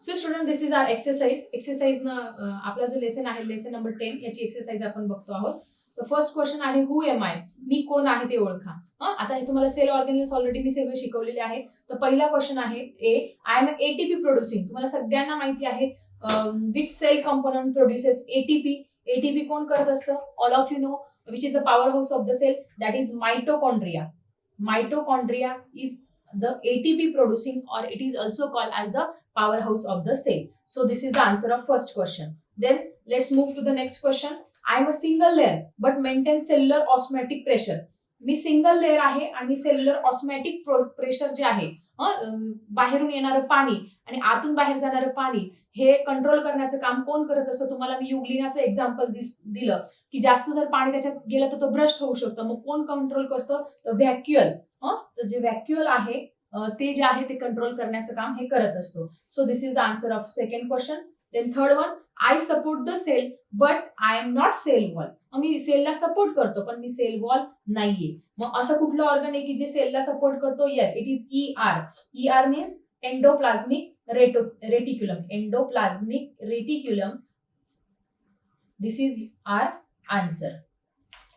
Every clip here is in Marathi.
So student this is our exercise exercise न आपला जो लेसन आहे लेसन नंबर टेन याची एक्सरसाइज आपण बघतो आहोत. तर फर्स्ट क्वेश्चन आहे हु एम आय मी कोण आहे ते ओळखा. आता हे तुम्हाला सेल ऑर्गॅनिक्स ऑलरेडी मी सगळे शिकवलेले आहे तर पहिला क्वेश्चन आहे a I am ATP producing तुम्हाला सगळ्यांना माहिती आहे which cell component produces ATP ATP कोण करत असतं? All of you know which is the power house of the cell that is mitochondria mitochondria is the ATP producing or it is also called as the powerhouse of the cell. So this is the answer of first question. Then let's move to the next question. I am a single layer but maintain cellular osmotic pressure. मी सिंगल लेअर आहे आणि सेल्युलर ऑस्मॅटिक प्रेशर जे आहे बाहेरून येणारं पाणी आणि आतून बाहेर जाणारं पाणी हे कंट्रोल करण्याचं काम कोण करत असतं तुम्हाला मी युग्लिनाचं एक्झाम्पल दिलं की जास्त जर पाणी त्याच्यात गेलं तर तो भ्रष्ट होऊ शकतं मग कोण कंट्रोल करतं तर व्हॅक्युअल तर जे व्हॅक्युअल आहे ते जे आहे ते कंट्रोल करण्याचं काम हे करत असतो. So this is the answer of second question then third one I support the cell but I am not cell wall मी सेलला सपोर्ट करतो पण मी सेल वॉल नाहीये. मग असं कुठलं ऑर्गन आहे की जे सेलला सपोर्ट करतो? Yes it is E R E R means endoplasmic reti reticulum endoplasmic reticulum this is our answer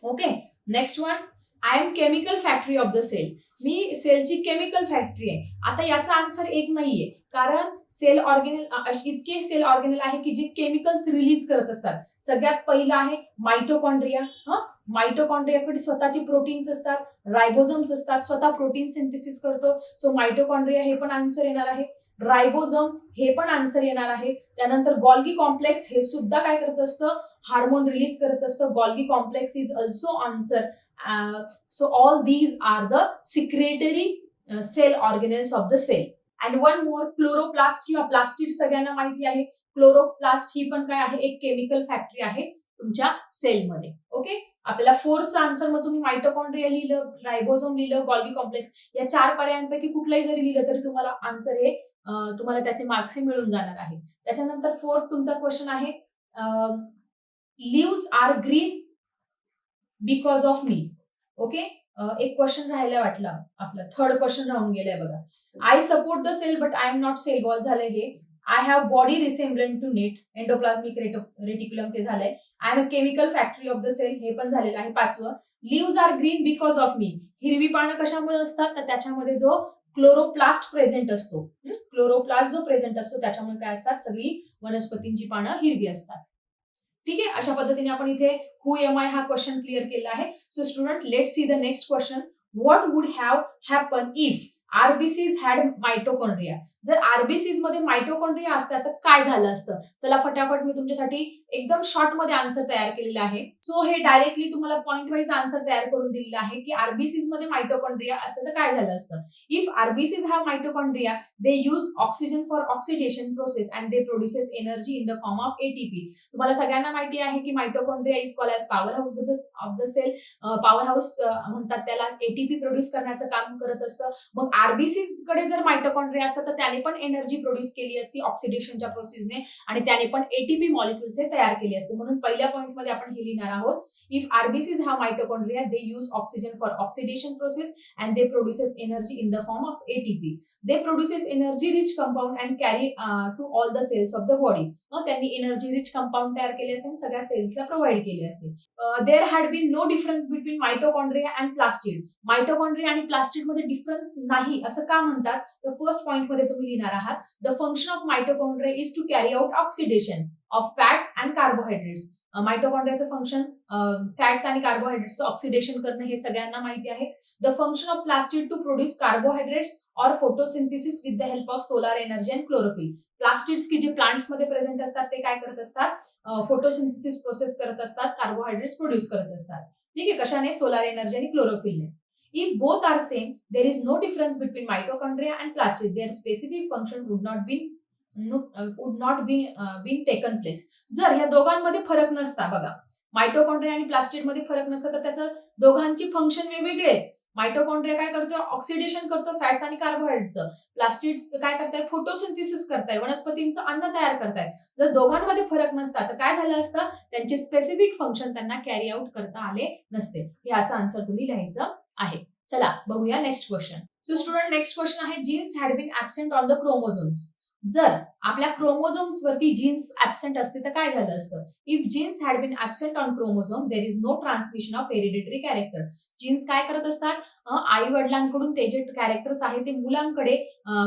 okay next one I am chemical factory of the cell मी सेलची केमिकल फॅक्टरी आहे. आता याचा आन्सर एक नाहीये. कारण सेल ऑर्गेनल इतके सेल ऑर्गेनल आहे की जे केमिकल्स रिलीज करत असतात. सगळ्यात पहिलं आहे मायटोकॉन्ड्रिया हा? मायटोकॉन्ड्रियाकडे स्वतःची प्रोटीन्स असतात. रायबोझम्स असतात. स्वतः प्रोटीन सिंथेसिस करतो. सो मायटोकॉन्ड्रिया हे पण आन्सर येणार आहे. रायबोझम हे पण आन्सर येणार आहे. त्यानंतर गॉल्गी कॉम्प्लेक्स हे सुद्धा काय करत असतं? हार्मोन रिलीज करत असतं. Golgi complex is also answer so all these are the secretory cell organelles of the cell and one more chloroplast किंवा प्लास्टिड सगळ्यांना माहिती आहे. क्लोरोप्लास्ट ही पण काय आहे? एक केमिकल फॅक्टरी आहे तुमच्या सेलमध्ये ओके आपल्याला फोर्थचा आन्सर मग तुम्ही मायटोकॉन्ड्रिया लिहिलं रायबोझोम लिहिलं गॉल्गी कॉम्प्लेक्स. या चार पर्यायांपैकी कुठलाही जरी लिहिलं तरी तुम्हाला आन्सर हे तुम्हाला त्याचे मार्क्सही मिळून जाणार आहे. त्याच्यानंतर फोर्थ तुमचा क्वेश्चन आहे leaves are green because of me okay एक क्वेश्चन राहायला वाटला आपला. थर्ड क्वेश्चन राहून गेलाय बघा. I support the cell but I am not cell wall झालंय हे. I have body resemblant to net endoplasmic reticulum ते झालंय. I am a chemical factory of the cell हे पण झालेलं आहे पाचवं. Leaves are green because of me हिरवी पानं कशामुळे असतात? तर त्याच्यामध्ये जो क्लोरोप्लास्ट प्रेझेंट असतो. क्लोरोप्लास्ट जो प्रेझेंट असतो त्याच्यामुळे काय असतात? सगळी वनस्पतींची पानं हिरवी असतात. ठीक आहे? अशा पद्धतीने आपण इथे हु एम आय हा क्वेश्चन क्लिअर केला आहे. So student let see the next question what would have happen if RBCs had mitochondria जर आरबीसीजमध्ये मायटोकॉन्ड्रिया असतात तर काय झालं असतं? चला फटाफट मी तुमच्यासाठी एकदम शॉर्टमध्ये आन्सर तयार केलेला आहे. सो हे डायरेक्टली तुम्हाला पॉइंट वाईज आन्सर तयार करून दिलेलं आहे की आरबीसीजमध्ये मायटोकॉन्ड्रिया असतं तर काय झालं असतं? If RBCs have mitochondria they use oxygen for oxidation process and they produces energy in the form of ATP तुम्हाला सगळ्यांना माहिती आहे की mitochondria is call as power house of the cell power house म्हणतात त्याला एटीपी प्रोड्यूस करण्याचं काम करत असतं. मग आरबीसी कडे जर मायटोकॉन्ड्रिया असतं तर त्याने पण एनर्जी प्रोड्यूस केली असती ऑक्सिडेशनच्या प्रोसेसने आणि त्याने पण एटीपी मॉलिक्युल्स हे तयार केले असते. म्हणून पहिल्या पॉईंटमध्ये आपण हे लिहिणार आहोत इफ आरबीसीज हा mitochondria they use oxygen for oxidation process and they produces energy in the form of ATP they produces energy rich compound and carry to all the cells of the body त्यांनी एनर्जी रिच कंपाऊंड तयार केले असते आणि सगळ्या सेल्सला प्रोव्हाइड केले असते. There had been no difference between mitochondria and plastid mitochondria आणि प्लास्टिडमध्ये डिफरन्स नाही असं का म्हणतात? तर फर्स्ट पॉइंटमध्ये तुम्ही लिहिणार आहात the function of mitochondria is to carry out oxidation of fats and carbohydrates मायटोकॉन्ड्रियाचं function fats आणि कार्बोहायड्रेट्स ऑक्सिडेशन करणं हे सगळ्यांना माहिती आहे. The function of plastid to produce carbohydrates or photosynthesis with the help of solar energy and chlorophyll plastids की जे प्लांट्समध्ये प्रेझेंट असतात ते काय करत असतात? फोटोसिंथिसिस प्रोसेस करत असतात कार्बोहायड्रेट्स प्रोड्यूस करत असतात. ठीक आहे कशाने? सोलार एनर्जी आणि क्लोरोफिलने If both are same, there is no difference between mitochondria and plastid. Their specific function would not be no- not uh, would not be uh, been taken place. जर या दोघांमध्ये फरक नसता बघा. मायटोकॉन्ड्रिया आणि प्लास्टिडमध्ये फरक नसता तर त्याचं दोघांची फंक्शन वेगवेगळे आहेत. मायटोकॉन्ड्रिया काय करतो ऑक्सिडेशन करतो फॅट्स आणि कार्बोहायड्रेटचं प्लास्टिडचं काय करताय? फोटोसिंथिसिस करताय. वनस्पतींचं अन्न तयार करताय. जर दोघांमध्ये फरक नसता तर काय झालं असतं? त्यांचे स्पेसिफिक फंक्शन त्यांना कॅरी आउट करता आले नसते. हे असं आन्सर तुम्ही लिहायचं. आहे. चला बघूया next question so student next question आहे genes had been absent on the chromosomes जर आपल्या क्रोमोझोम्स वरती जीन्स ऍबसेंट असते तर काय झालं असतं? If genes had been absent on chromosome there is no transmission of hereditary character genes काय करत असतात? आई वडिलांकडून ते जे कॅरेक्टर्स आहेत ते मुलांकडे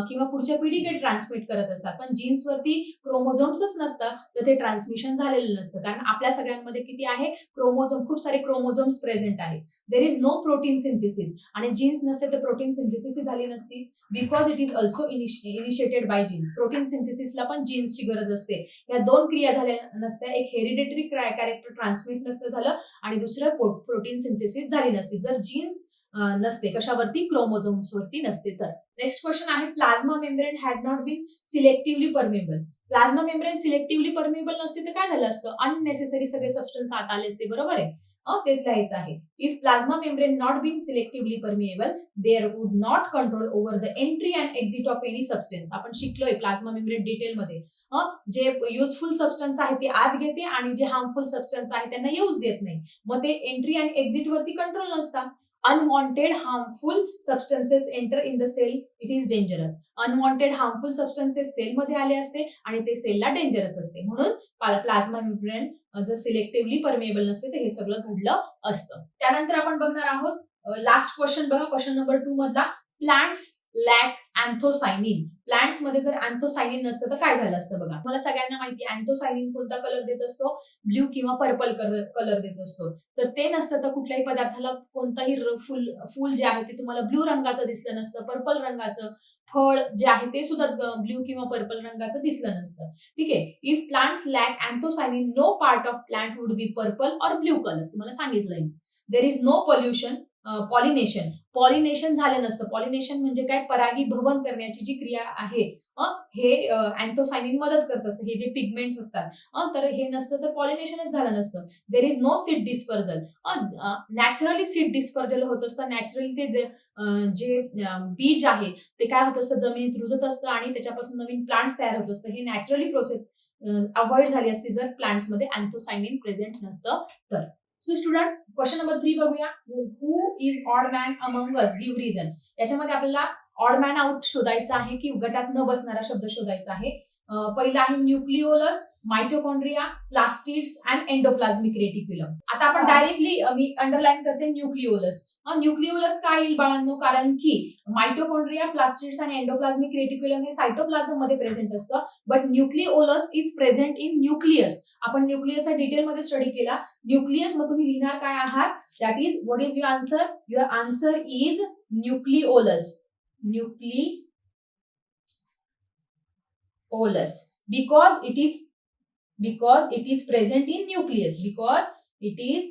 किंवा पुढच्या पिढीकडे ट्रान्समिट करत असतात. पण जीन्स वरती क्रोमोझोम्सच नसतं तर ते ट्रान्समिशन झालेलं नसतं. कारण आपल्या सगळ्यांमध्ये किती आहे? क्रोमोझोम खूप सारे क्रोमोझोम्स प्रेझेंट आहे. There is no protein synthesis आणि जीन्स नसते तर प्रोटीन सिंथेसिस झाली नसती. Because it is also initiated by genes protein सिंथेसिसला पण जीन्सची गरज असते. या दोन क्रिया झाल्या नसत्या. एक हेरिडेटरी कॅरेक्टर ट्रान्समिट नसतं झालं आणि दुसरं प्रोटीन सिंथेसिस झाली नसती. जर जीन्स नसते. कशावरती? क्रोमोझोम्स वरती नसते. तर नेक्स्ट क्वेश्चन आहे plasma membrane had not been selectively permeable plasma membrane selectively permeable नसते तर काय झालं असतं? अननेसेसरी सगळे सबस्टन्स आत आले असते बरोबर आहे? तेच लिहायचं आहे. If plasma membrane not been selectively permeable there would not control over the entry and exit of any substance आपण शिकलोय प्लाझ्मा मेम्ब्रेन डिटेलमध्ये जे युजफुल सबस्टन्स आहे ते आत घेते आणि जे हार्मफुल सबस्टन्स आहे त्यांना येऊच देत नाही. मग ते एंट्री आणि एक्झिट वरती कंट्रोल नसतात unwanted unwanted harmful substances enter in the cell it is dangerous unwanted harmful cell मध्ये आले असते आणि ते सेलला डेंजरस असते. म्हणून प्लाझ्मा मेम्ब्रेन जर सिलेक्टिव्हली परमिएबल नसते तर हे सगळं घडलं असतं. त्यानंतर आपण बघणार आहोत लास्ट क्वेश्चन बघा. क्वेश्चन नंबर टू मधला प्लांट्स लॅक अँथोसायनिन. प्लांट्समध्ये जर अँथोसायनिन नसतं तर काय झालं असतं बघा? मला सगळ्यांना माहिती अँथोसायनिन कोणता कलर देत असतो? ब्ल्यू किंवा पर्पल कलर देत असतो. तर ते नसतं तर कुठल्याही पदार्थाला कोणताही फुल फुल जे आहे ते तुम्हाला ब्ल्यू रंगाचं दिसलं नसतं पर्पल रंगाचं. फळ जे आहे ते सुद्धा ब्ल्यू किंवा पर्पल रंगाचं दिसलं नसतं. ठीक आहे? If plants lack anthocyanin no part of plant would be purple or blue colour तुम्हाला सांगितलंय. There is no pollution pollination pollination झालं नसतं. पॉलिनेशन म्हणजे काय? परागीभवन करण्याची जी क्रिया आहे हे अँथोसायनिन मदत करत असतं. हे जे पिगमेंट्स असतात तर हे नसतं तर पॉलिनेशनच झालं नसतं. There is no seed dispersal naturally seed dispersal होत असतं. नॅचरली ते जे- बीज आहे ते काय होत असतं? जमिनीत रुजत असतं आणि त्याच्यापासून नवीन प्लांट्स तयार होत असतं. हे नॅचरली प्रोसेस अवॉइड झाली असती जर प्लांट्समध्ये अँथोसायनिन प्रेझेंट नसतं तर. So student question number three बघूया. Who is odd man among us give reason याच्यामध्ये आपल्याला ऑड मॅन आउट शोधायचा आहे की गटात न बसणारा शब्द शोधायचा आहे. पहिला आहे nucleolus mitochondria plastids and endoplasmic reticulum आता आपण डायरेक्टली मी अंडरलाईन करते न्यूक्लिओलस. न्यूक्लिओलस का येईल बाळांनो? कारण की मायटोकॉन्ड्रिया प्लास्टिड्स आणि एंडोप्लाझमिक रेटिक्युलम हे सायटोप्लाझममध्ये प्रेझेंट असतं. But nucleolus is present in nucleus आपण न्यूक्लियसचा डिटेलमध्ये स्टडी केला. न्यूक्लियस मग तुम्ही लिहिणार काय आहात? That is what is your answer your answer is nucleolus nucleolus ओलस because it is because it is present in nucleus because it is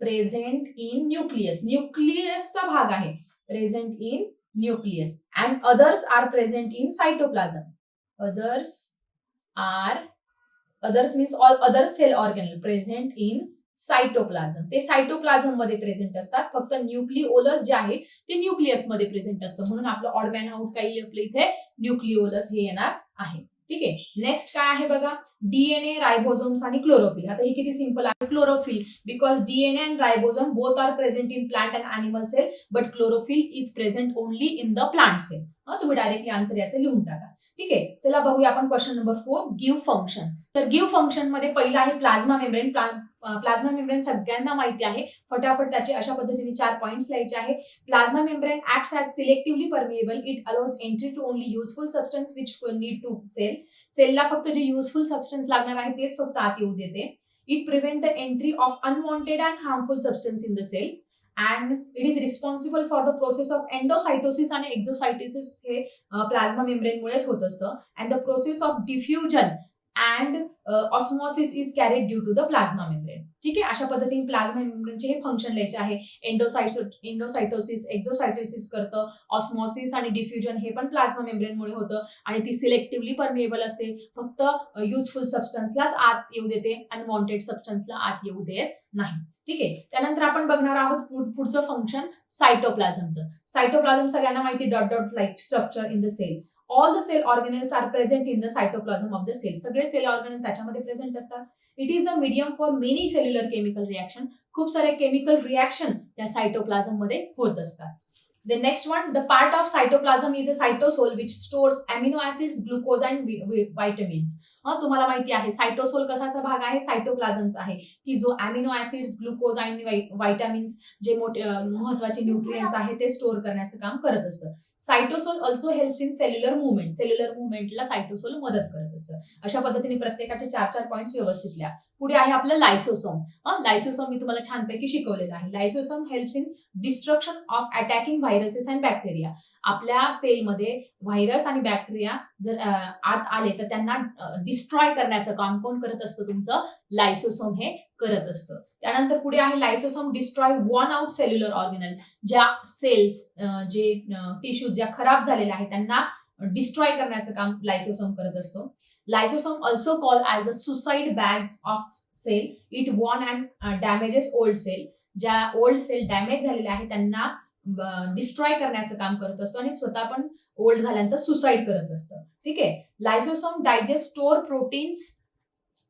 present in nucleus nucleus चा भाग आहे present in nucleus and others are present in cytoplasm others are others means all other cell organelle present in cytoplasm ते सायटोप्लाझममध्ये प्रेझेंट असतात. फक्त न्यूक्लिओलस जे आहे ते न्यूक्लियसमध्ये प्रेझेंट असतं. म्हणून आपलं ऑडमॅन आउट काही आपलं इथे न्यूक्लिओलस हे येणार आहे. ठीक आहे? नेक्स्ट काय आहे बघा? डीएनए रायबोझोम्स आणि क्लोरोफिल आता हे किती सिंपल आहे. Chlorophyll because DNA and ribosome both are present in plant and animal cell but chlorophyll is present only in the plant cell तुम्ही डायरेक्टली आन्सर याचे लिहून टाका. ठीक आहे? चला बघूया आपण question number four give functions तर गिव्ह फंक्शनमध्ये पहिला आहे प्लाझ्मा मेम्ब्रेन प्लाझ्मा मेम्ब्रेन सगळ्यांना माहिती आहे. फटाफट त्याचे अशा पद्धतीने चार पॉईंट्स लिहायचे आहे. Plasma membrane acts as selectively permeable it allows entry to only useful substance which need to cell सेलला फक्त जे युजफुल सबस्टन्स लागणार आहे तेच फक्त आत येऊ देते. It prevent the entry of unwanted and harmful substance in the cell and it is responsible for the process of endocytosis आणि एक्झोसायटोसिस हे प्लाझ्मा मेम्ब्रेनमुळेच होत असतं. And the process of diffusion and osmosis is carried due to the plasma membrane ठीक आहे? अशा पद्धतीने प्लाझ्मा मेम्ब्रेनचे हे फंक्शन लिहायचे आहे. एंडोसाइटो एंडोसायटोसिस एक्झोसायटोसिस करतं. ऑस्मॉसिस आणि डिफ्युजन हे पण प्लाझ्मा मेम्ब्रेनमुळे होतं. आणि ती सिलेक्टिव्हली परमिएबल असते. फक्त युजफुल सबस्टन्सलाच आत येऊ देते अनवॉन्टेड सबस्टन्सला आत येऊ देत नाही. ठीक आहे? त्यानंतर आपण बघणार आहोत पुढचं फंक्शन सायटोप्लाझमचं सायटोप्लाझम सगळ्यांना माहिती dot dot like structure in the cell all the cell organelles are present in the cytoplasm of the cell सगळे सेल ऑर्गॅनिल त्याच्यामध्ये प्रेझेंट असतात. It is the medium for many cellular chemical reaction खूप सारे केमिकल रिॲक्शन या सायटोप्लाझममध्ये होत असतात. The next one, the part of cytoplasm is a cytosol which stores amino acids, glucose and vi- vi- vitamins. तुम्हाला माहिती आहे सायटोसोल कशाचा भाग आहे? सायटोप्लाझमचा आहे. की जो अमिनो ऍसिड्स ग्लुकोज आणि व्हायटामिन्स जे मोठे महत्त्वाचे न्यूट्रिएंट्स आहेत ते स्टोअर करण्याचं काम करत असतं. Cytosol also helps in cellular movement cellular मुवमेंटला cytosol मदत करत असतं. अशा पद्धतीने प्रत्येकाचे चार चार पॉईंट्स व्यवस्थित लिहा. पुढे आहे आपलं लायसोसोम लायसोसोम मी तुम्हाला छानपैकी शिकवलेलं आहे. Lysosome helps in destruction of attacking viruses and bacteria आपल्या सेलमध्ये व्हायरस आणि बॅक्टेरिया जर आत आले तर त्यांना डिस्ट्रॉय करण्याचं काम कोण करत असतं तुमचं? लायसोसोम हे करत असतं. त्यानंतर पुढे आहे lysosome destroy worn out cellular organelle ज्या सेल्स जे टिश्यू ज्या खराब झालेल्या आहेत त्यांना डिस्ट्रॉय करण्याचं काम लायसोसोम करत असतो. Lysosome also call as the suicide bags of cell it worn and damages old cell ज्या ओल्ड सेल डॅमेज झालेल्या आहेत त्यांना डिस्ट्रॉय करण्याचं काम करत असतो आणि स्वतः पण ओल्ड झाल्यानंतर सुसाईड करत असतं. ठीक आहे? Lysosome digest store proteins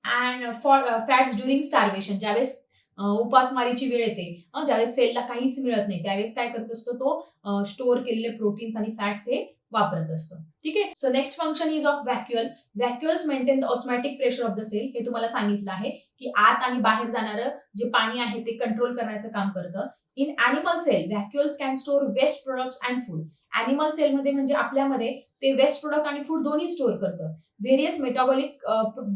and for fats during starvation ज्यावेळेस उपासमारीची वेळ येते ज्यावेळेस सेलला काहीच मिळत नाही त्यावेळेस काय करत असतो तो स्टोअर केलेले प्रोटीन्स आणि फॅट्स हे वापरत असतो. ठीक आहे? So next function is of vacuole vacuoles maintain the osmotic pressure of the cell हे तुम्हाला सांगितलं आहे की आत आणि बाहेर जाणारं जे पाणी आहे ते कंट्रोल करण्याचं काम करतं. In animal cell vacuoles can store waste products and food animal सेलमध्ये म्हणजे आपल्यामध्ये ते वेस्ट प्रोडक्ट आणि फूड दोन्ही स्टोअर करतं. Various metabolic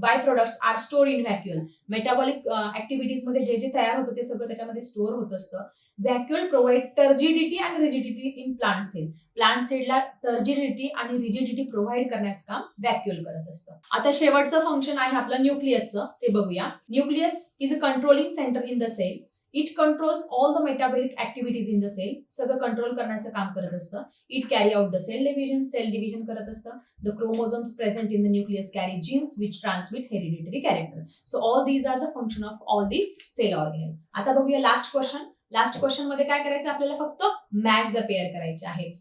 by products are store in vacuole metabolic ऍक्टिव्हिटीजमध्ये जे जे तयार होतं ते सगळं त्याच्यामध्ये स्टोअर होत असतं. व्हॅक्युअल प्रोव्हाइड टर्जिडिटी आणि rigidity in plant cell plant सेलला turgidity आणि रिजिडिटी प्रोव्हाइड करण्याचं काम व्हॅक्युअल करत असतं. आता शेवटचं फंक्शन आहे आपलं न्यूक्लियसचं ते बघूया. Nucleus is a controlling centre in the cell it controls all the metabolic activities in the cell सगळं कंट्रोल करण्याचं काम करत असतं. It carry out the cell division cell division करत असतं. The chromosomes present in the nucleus carry genes which transmit hereditary character so all these are the function of all the cell organ आता बघूया लास्ट क्वेश्चन लास्ट क्वेश्चनमध्ये काय करायचं आपल्याला फक्त? मॅच द पेअर करायचे आहे.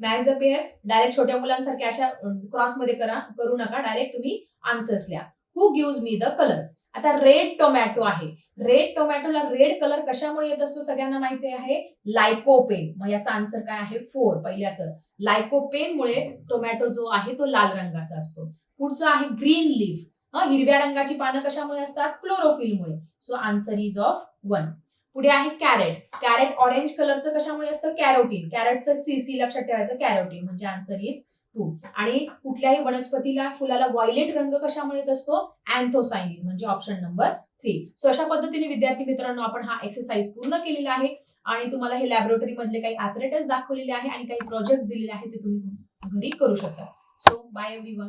मॅच द पेअर डायरेक्ट छोट्या मुलांसारख्या अशा क्रॉसमध्ये करा करू नका. डायरेक्ट तुम्ही आन्सर्स लिहा. Who gives me the colour आता रेड टोमॅटो आहे. रेड टोमॅटोला रेड कलर कशामुळे येत असतो सगळ्यांना माहिती आहे? लायकोपेन मग याचा आन्सर काय आहे? फोर पहिल्याचं. लायकोपेनमुळे टोमॅटो जो आहे तो लाल रंगाचा असतो. पुढचं आहे ग्रीन लीफ हिरव्या रंगाची पानं कशामुळे असतात? क्लोरोफिलमुळे so answer is of one पुढे आहे कॅरेट. कॅरेट ऑरेंज कलरचं कशामुळे असतं? कॅरोटीन. कॅरेटचं सी सी लक्षात ठेवायचं कॅरोटीन. म्हणजे आन्सर इज टू आणि कुठल्याही वनस्पतीला फुलाला व्हायलेट रंग कशामुळे येत असतो? अँथोसायनिन म्हणजे ऑप्शन नंबर थ्री सो अशा पद्धतीने विद्यार्थी मित्रांनो आपण हा एक्सरसाइज पूर्ण केलेला आहे. आणि तुम्हाला हे लॅबोरेटरी मधले काही ऍपरेटर्स दाखवलेले आहे आणि काही प्रोजेक्ट दिलेले आहेत ते तुम्ही घरी करू शकता. So bye every one